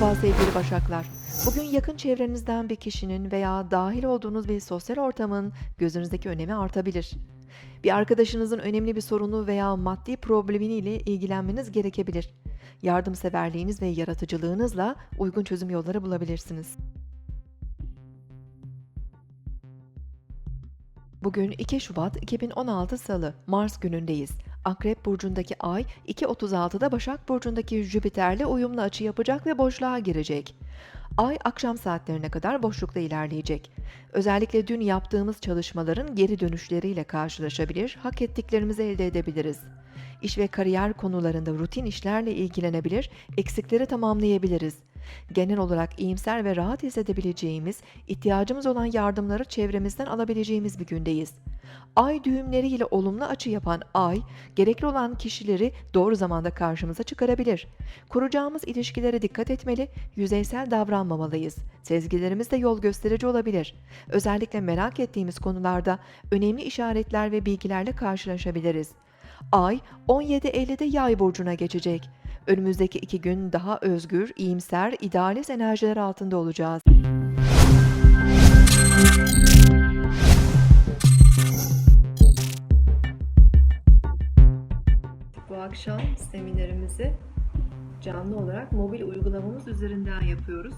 sevgili Başaklar. Bugün yakın çevrenizden bir kişinin veya dahil olduğunuz bir sosyal ortamın gözünüzdeki önemi artabilir. Bir arkadaşınızın önemli bir sorunu veya maddi problemiyle ilgilenmeniz gerekebilir. Yardımseverliğiniz ve yaratıcılığınızla uygun çözüm yolları bulabilirsiniz. Bugün 2 Şubat 2016 Salı, Mars günündeyiz. Akrep burcundaki Ay 2.36'da Başak burcundaki Jüpiter'le uyumlu açı yapacak ve boşluğa girecek. Ay akşam saatlerine kadar boşlukta ilerleyecek. Özellikle dün yaptığımız çalışmaların geri dönüşleriyle karşılaşabilir, hak ettiklerimizi elde edebiliriz. İş ve kariyer konularında rutin işlerle ilgilenebilir, eksikleri tamamlayabiliriz. Genel olarak iyimser ve rahat hissedebileceğimiz, ihtiyacımız olan yardımları çevremizden alabileceğimiz bir gündeyiz. Ay düğümleriyle olumlu açı yapan ay, gerekli olan kişileri doğru zamanda karşımıza çıkarabilir. Kuracağımız ilişkilere dikkat etmeli, yüzeysel davranmamalıyız. Sezgilerimiz de yol gösterici olabilir. Özellikle merak ettiğimiz konularda önemli işaretler ve bilgilerle karşılaşabiliriz. Ay 17.50'de yay burcuna geçecek. Önümüzdeki iki gün daha özgür, iyimser, idealist enerjiler altında olacağız. Bu akşam seminerimizi canlı olarak mobil uygulamamız üzerinden yapıyoruz.